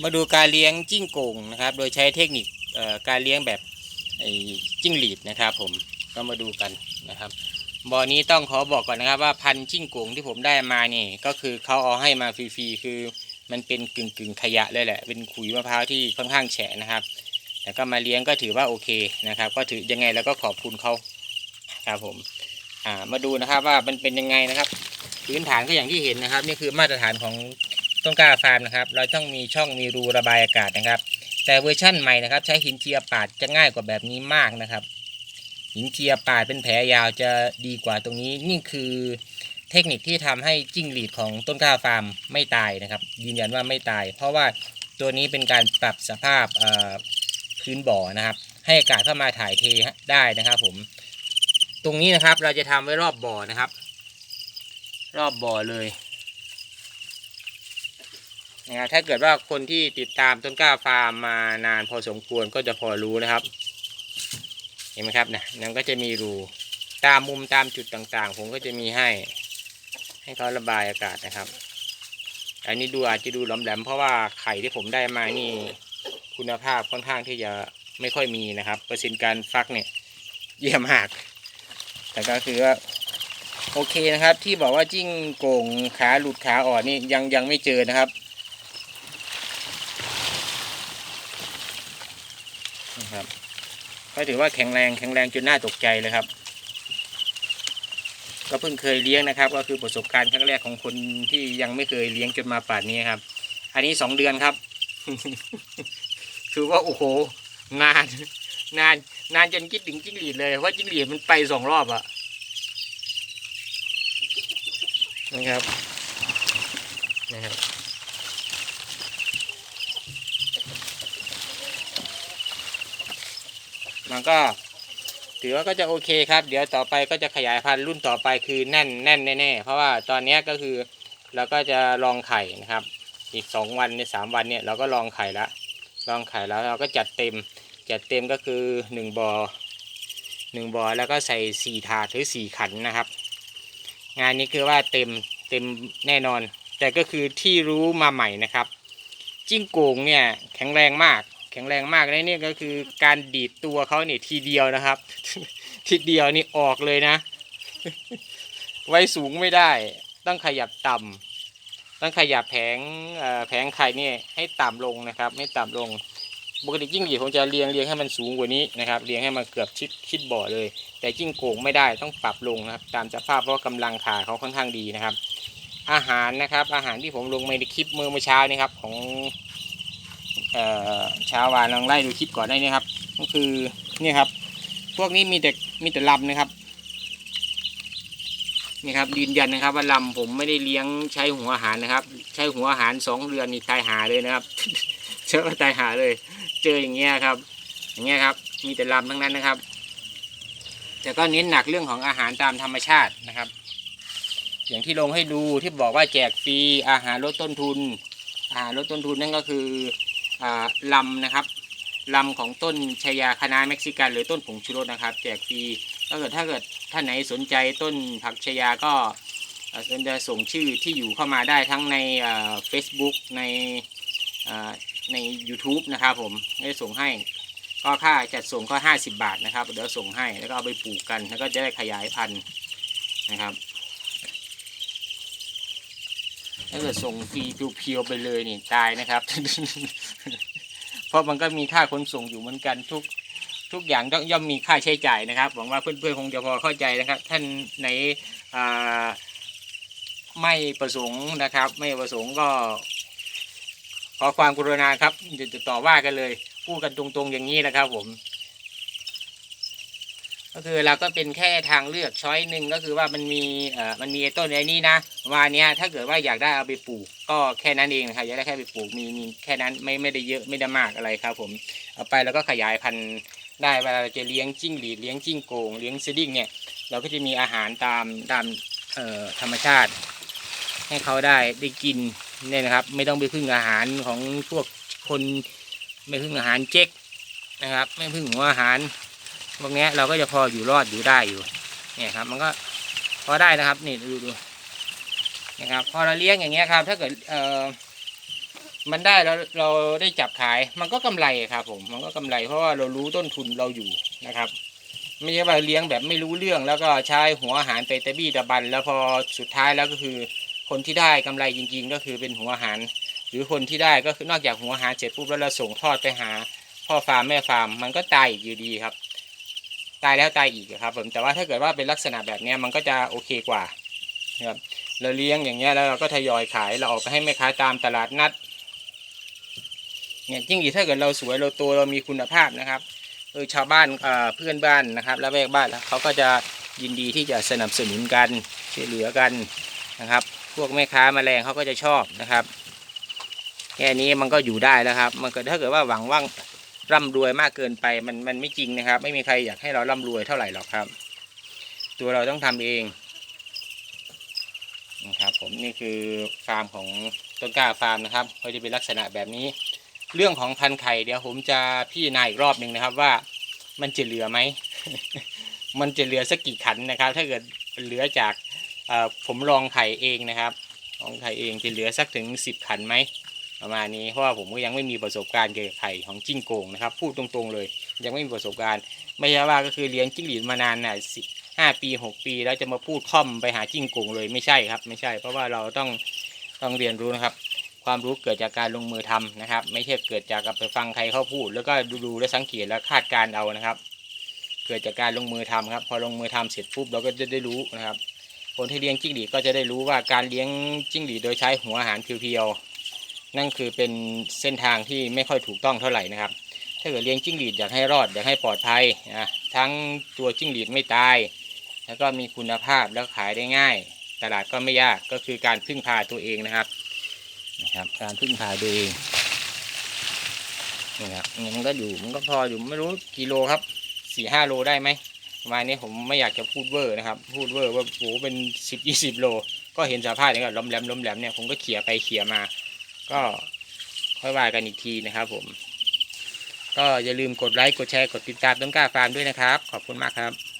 มาดูการเลี้ยงจิ้งโก่งนะครับ โดยใช้เทคนิคการเลี้ยงแบบจิ้งหรีดนะครับผมก็มาดูกันนะครับบ่อนี้ต้องขอบอกก่อนนะครับว่าพันจิ้งโก่งที่ผมได้มานี่ก็คือเขาเอาให้มาฟรีๆคือมันเป็นกึ่งกึ่งๆขยะเลยแหละ เป็นขุยมะพร้าวที่ค่อนข้างแฉะนะครับแต่ก็มาเลี้ยงก็ถือว่าโอเคนะครับ ก็ถือยังไงแล้วก็ขอบคุณเขาครับผมอ่ามาดูนะครับว่ามันเป็นยังไงนะครับ พื้นฐานก็อย่างที่เห็นนะครับ นี่คือมาตรฐานของ ต้นกล้าฟาร์มนะครับ เราต้องมีช่องมีรูระบายอากาศนะครับ แต่เวอร์ชั่นใหม่นะครับ ใช้หินเจียปาดจะง่ายกว่าแบบนี้มากนะครับ หินเจียปาดเป็นแผลยาวจะดีกว่าตรงนี้นี่คือเทคนิคที่ทำให้จิ้งหรีดของต้นกล้าฟาร์มไม่ตายนะครับ ยืนยันว่าไม่ตาย เพราะว่าตัวนี้เป็นการปรับสภาพพื้นบ่อนะครับ ให้อากาศเข้ามาถ่ายเทได้นะครับ ผม ตรงนี้นะครับเราจะทำไว้รอบบ่อนะครับ รอบบ่อเลย นะครับถ้าเกิดว่าคนที่ติดตามต้นกล้าฟาร์มมานานพอสมควรก็จะพอรู้นะครับ เห็นไหมครับนะนั่นก็จะมีรูตามมุมตามจุดต่างๆ ผมก็จะมีให้ ให้เขาระบายอากาศนะครับ อันนี้ดูอาจจะดูหลอมแหลมเพราะว่าไข่ที่ผมได้มานี่คุณภาพค่อนข้างที่จะไม่ค่อยมีนะครับ เปอร์เซ็นต์การฟักเนี่ยเยี่ยมมาก แต่ก็คือว่าโอเคนะครับที่บอกว่าจิ้งโก่งขาหลุดขาอ่อนนี่ยังยังไม่เจอนะครับ นะครับ ก็ถือว่าแข็งแรงแข็งแรงจนน่าตกใจเลยครับ ก็เพิ่งเคยเลี้ยงนะครับ ก็คือประสบการณ์ครั้งแรกของคนที่ยังไม่เคยเลี้ยงจนมาป่านนี้ครับ อันนี้สองเดือนครับ ถือว่าโอ้โหนานนานนานจนคิดถึงจิ้งหรีดเลยว่าจิ้งหรีดมันไปสองรอบอะนะครับนะครับ มันก็ ถือว่าก็จะโอเคครับ เดี๋ยวต่อไปก็จะขยายพันธุ์รุ่นต่อไปคือแน่นแน่นแน่ๆเพราะว่าตอนนี้ก็คือเราก็จะลองไข่นะครับ อีกสองวันในสามวันเนี่ยเราก็ลองไข่ละลองไข่แล้วเราก็จัดเต็ม จัดเต็มก็คือหนึ่งบอ่อหนึ่งบ่อแล้วก็ใส่สี่ถาดหรือสี่ขันนะครับ งานนี้คือว่าเต็มเต็มแน่นอน แต่ก็คือที่รู้มาใหม่นะครับ จิ้งโก่งเนี่ยแข็งแรงมาก แข็งแรงมากเลยนี่ก็คือการดีดตัวเขาเนี่ยทีเดียวนะครับ ทีเดียวนี่ออกเลยนะ ไว้สูงไม่ได้ ต้องขยับต่ำต้องขยับแผงแผงไข่เนี่ยให้ต่ำลงนะครับ ให้ต่ำลงปกติจิ้งหรีดผมจะเรียงเรียงให้มันสูงกว่านี้นะครับเรียงให้มันเกือบชิดชิดบ่อเลย แต่จิ้งโก่งไม่ได้ต้องปรับลงนะครับตามสภาพเพราะว่ากำลังขาเขาค่อนข้างดีนะครับ อาหารนะครับอาหารที่ผมลงในคลิปเมื่อเมื่อเช้านี้ครับของ ช้าวานลองไล่ดูคลิปก่อนได้นี่ครับ ก็คือนี่ครับ พวกนี้มีแต่มีแต่ลำนะครับนี่ครับยืนยันนะครับ ว่าลำผมไม่ได้เลี้ยงใช้หัวอาหารนะครับ ใช้หัวอาหารสองเดือนนี่ตายหาเลยนะครับเชื่อว่าตายหาเลย เจออย่างเงี้ยครับ อย่างเงี้ยครับ มีแต่ลำทั้งนั้นนะครับ แต่ก็เน้นหนักเรื่องของอาหารตามธรรมชาตินะครับ อย่างที่ลงให้ดูที่บอกว่าแจกฟรีอาหารลดต้นทุน อาหารลดต้นทุนนั่นก็คือ ลำนะครับลำของต้นชายาคณะเม็กซิกัน หรือต้นผงชูรสนะครับแจกฟรีถ้าเกิดถ้าเกิดท่านไหนสนใจต้นผักชายาก็เอ่อจะส่งชื่อที่อยู่เข้ามาได้ทั้งในเฟซบุ๊กในใน YouTube นะครับผมได้ส่งให้ ก็ค่าจัดส่งก็ 50 บาทนะครับ เดี๋ยวส่งให้แล้วก็เอาไปปลูกกัน แล้วก็จะได้ขยายพันธุ์นะครับ ถ้าเกิดส่งฟรีเพียวๆไปเลยนี่ตายนะครับ เพราะมันก็มีค่าขนส่งอยู่เหมือนกันทุกทุกอย่างต้องย่อมมีค่าใช้จ่ายนะครับหวังว่าเพื่อนๆคงจะพอเข้าใจนะครับ ท่านไหนไม่ประสงค์นะครับ ไม่ประสงค์ก็ ขอความกรุณาครับจะต่อว่ากันเลยพูดกันตรงๆอย่างนี้นะครับผม ก็คือเราก็เป็นแค่ทางเลือกช้อยหนึ่งก็คือว่ามันมีเอ่อมันมีต้นไอ้นี่นะประมาเนี้ยถ้าเกิดว่าอยากได้เอาไปปลูก ก็แค่นั้นเองนะครับอยากได้แค่ไปปลูกมีมีแค่นั้นไม่ไม่ได้เยอะไม่ได้มากอะไรครับผมเอาไปแล้วก็ขยายพันธุ์ได้เวลาเราจะเลี้ยงจิ้งหรีดเลี้ยงจิ้งโกงเลี้ยงซีดิ้งเนี่ยเราก็จะมีอาหารตามตามเอ่อธรรมชาติ ให้เขาได้ได้กินเนี่ยนะครับ ไม่ต้องไปพึ่งอาหารของพวกคนไม่พึ่งอาหารเจ๊กนะครับ ไม่พึ่งหัวอาหาร พวกนี้เราก็จะพออยู่รอดอยู่ได้อยู่ เนี่ยครับ มันก็พอได้นะครับ นี่ดูดูนะครับ พอเราเลี้ยงอย่างเงี้ยครับ ถ้าเกิดเอ่อมันได้แล้วเราได้จับขาย มันก็กำไรครับผม มันก็กำไรเพราะว่าเรารู้ต้นทุนเราอยู่นะครับ ไม่ใช่ว่าเลี้ยงแบบไม่รู้เรื่องแล้วก็ใช้หัวอาหารไปตะบี้ตะบัน แล้วพอสุดท้ายแล้วก็คือคนที่ได้กำไรจริง ๆ ก็คือเป็นหัวอาหาร หรือคนที่ได้ก็คือนอกจากหัวอาหารเสร็จปุ๊บแล้วเราส่งทอดไปหาพ่อฟาร์มแม่ฟาร์มมันก็ตายอยู่ดีครับ ตายแล้วตายอีกครับผมแต่ว่าถ้าเกิดว่าเป็นลักษณะแบบนี้มันก็จะโอเคกว่านะครับเราเลี้ยงอย่างเงี้ยแล้วเราก็ทยอยขายเราออกไปให้แม่ค้าตามตลาดนัดเนี่ยยิ่งอีกถ้าเกิดเราสวยเราโตเรามีคุณภาพนะครับเออชาวบ้านเอ่อเพื่อนบ้านนะครับและแวกบ้านแล้วเขาก็จะยินดีที่จะสนับสนุนกันช่วยเหลือกันนะครับ พวกแม่ค้าแมลงเขาก็จะชอบนะครับ แค่นี้มันก็อยู่ได้แล้วครับ มันก็ถ้าเกิดว่าหวังว่าง ร่ำรวยมากเกินไปมันมันไม่จริงนะครับ ไม่มีใครอยากให้เราร่ำรวยเท่าไหร่หรอกครับ ตัวเราต้องทำเองนะครับผมนี่คือฟาร์มของต้นกล้าฟาร์มนะครับเขาจะเป็นลักษณะแบบนี้ เรื่องของพันไข่เดี๋ยวผมจะพี่นายอีกรอบหนึ่งนะครับว่ามันจะเหลือไหม มันจะเหลือสักกี่ขันนะครับ ถ้าเกิดเหลือจากเอ่อผมลองไข่เองนะครับลองไข่เองจะเหลือสักถึงสิบขันไหม ประมาณนี้เพราะว่าผมก็ยังไม่มีประสบการณ์เกี่ยวกับไข่ของจิ้งโกงนะครับพูดตรงๆเลย ยังไม่มีประสบการณ์ ไม่ใช่ว่าก็คือเลี้ยงจิ้งหรีดมานานน่ะสิห้าปีหกปีแล้วจะมาพูดค่อมไปหาจิ้งโกงเลยไม่ใช่ครับ ไม่ใช่ เพราะว่าเราต้องต้องเรียนรู้นะครับ ความรู้เกิดจากการลงมือทำนะครับ ไม่ใช่เกิดจากกับไปฟังใครเขาพูด แล้วก็ดูดูและสังเกตแล้วคาดการณ์เอานะครับ เกิดจากการลงมือทำครับ พอลงมือทำเสร็จปุ๊บเราก็จะได้รู้นะครับคนที่เลี้ยงจิ้งหรีดก็จะได้รู้ว่าการเลี้ยงจิ้งหรีดโดยใช้หัวอาหารเพียวๆ นั่นคือเป็นเส้นทางที่ไม่ค่อยถูกต้องเท่าไหร่นะครับ ถ้าเกิดเลี้ยงจิ้งหรีดอยากให้รอดอยากให้ปลอดภัยนะทั้งตัวจิ้งหรีดไม่ตาย แล้วก็มีคุณภาพแล้วขายได้ง่าย ตลาดก็ไม่ยากก็คือการพึ่งพาตัวเองนะครับนะครับ การพึ่งพาตัวเองนี่ครับเนี่ยมันก็อยู่มันก็พออยู่ไม่รู้กิโลครับสี่ห้าโลได้ไหมประมาณนี้ผมไม่อยากจะพูดเวอร์นะครับ พูดเวอร์ว่าโหเป็นสิบยี่สิบโล ก็เห็นสภาพอย่างนี้ก็ล้มแหลมล้มแหลมเนี่ยผมก็เขี่ยไปเขี่ยมา ก็ค่อยว่ากันอีกทีนะครับผม ก็อย่าลืมกดไลค์ กดแชร์ กดติดตามต้นกล้าฟาร์มด้วยนะครับ ขอบคุณมากครับ